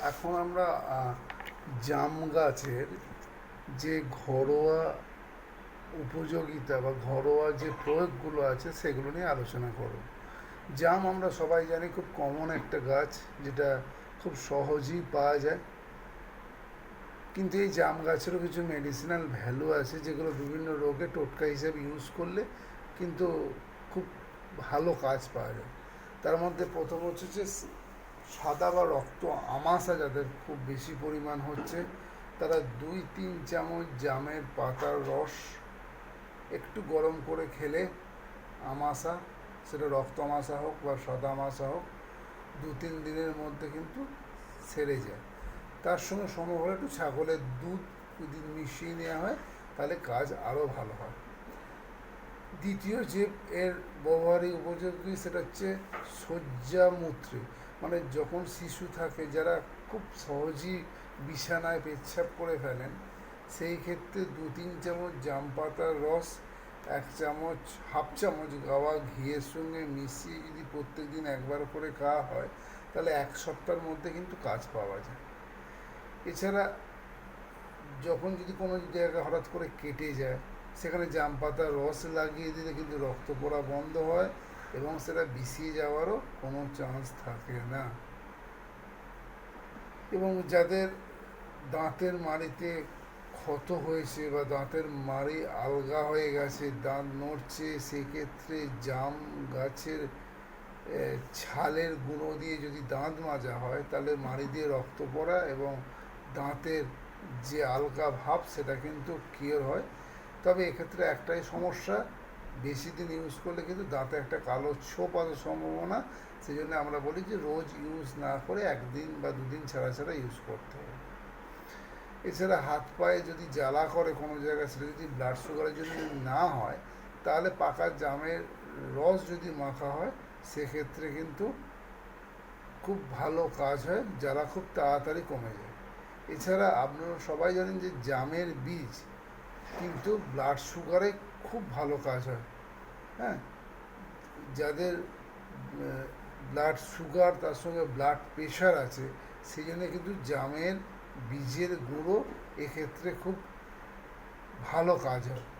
এখন আমরা জাম গাছের যে ঘরোয়া উপযোগিতা বা ঘরোয়া যে প্রয়োগগুলো আছে সেগুলো নিয়ে আলোচনা করো জাম আমরা সবাই জানি খুব কমন একটা গাছ যেটা খুব সহজেই পাওয়া যায়। কিন্তু এই জাম গাছেরও কিছু মেডিসিনাল ভ্যালু আছে যেগুলো বিভিন্ন রোগে টোটকা হিসেবে ইউজ করলে কিন্তু খুব ভালো কাজ পাওয়া যায়। তার মধ্যে প্রথম হচ্ছে যে সাদা বা রক্ত আমাশা যাদের খুব বেশি পরিমাণ হচ্ছে, তারা দুই তিন চামচ জামের পাতার রস একটু গরম করে খেলে আমাশা, সেটা রক্ত আমাশা হোক বা সাদা আমাশা হোক, দু তিন দিনের মধ্যে কিন্তু সেরে যায়। তার সঙ্গে সম্ভব হলে একটু ছাগলের দুধ যদি মিশিয়ে নেওয়া হয়, তাহলে কাজ আরও ভালো হয়। দ্বিতীয় যে এর ব্যবহারিক উপযোগী সেটা হচ্ছে শয্যামূত্রে। মানে যখন শিশু থাকে, যারা খুব সহজেই বিছানায় পেচ্ছাপ করে ফেলেন, সেই ক্ষেত্রে দু তিন চামচ জাম পাতার রস, এক চামচ, হাফ চামচ গাওয়া ঘিয়ের সঙ্গে মিশিয়ে যদি প্রত্যেক দিন একবার করে খাওয়া হয়, তাহলে এক সপ্তাহের মধ্যে কিন্তু কাজ পাওয়া যায়। এছাড়া যখন যদি কোনো জায়গা হঠাৎ করে কেটে যায়, সেখানে জাম পাতার রস লাগিয়ে দিলে কিন্তু রক্ত পড়া বন্ধ হয় এবং সেটা বিষিয়ে যাওয়ারও কোনো চান্স থাকে না। এবং যাদের দাঁতের মাড়িতে ক্ষত হয়েছে বা দাঁতের মাড়ি আলগা হয়ে গেছে, দাঁত নড়ছে, সেক্ষেত্রে জাম গাছের ছালের গুঁড়ো দিয়ে যদি দাঁত মাজা হয়, তাহলে মাড়ি দিয়ে রক্ত পড়া এবং দাঁতের যে আলগা ভাব, সেটা কিন্তু ক্লিয়ার হয়। তবে এক্ষেত্রে একটাই সমস্যা বেশি দিন ইউজ করলে কিন্তু দাঁতে একটা কালো ছোপ আসার সম্ভাবনা। সেই জন্য আমরা বলি যে রোজ ইউজ না করে একদিন বা দুদিন ছাড়া ছাড়া ইউজ করতে হবে। এছাড়া হাত পায়ে যদি জ্বালা করে কোনো জায়গায়, সেটা যদি ব্লাড সুগারের জন্য না হয়, তাহলে পাকা জামের রস যদি মাখা হয়, সেক্ষেত্রে কিন্তু খুব ভালো কাজ হয়, জ্বালা খুব তাড়াতাড়ি কমে যায়। এছাড়া আপনারা সবাই জানেন যে জামের বীজ কিন্তু ব্লাড সুগারে খুব ভালো কাজ হয়। হ্যাঁ? যাদের ব্লাড সুগার তার সঙ্গে ব্লাড প্রেশার আছে, সেই জন্য কিন্তু জামের বীজের গুঁড়ো এক্ষেত্রে খুব ভালো কাজ হয়।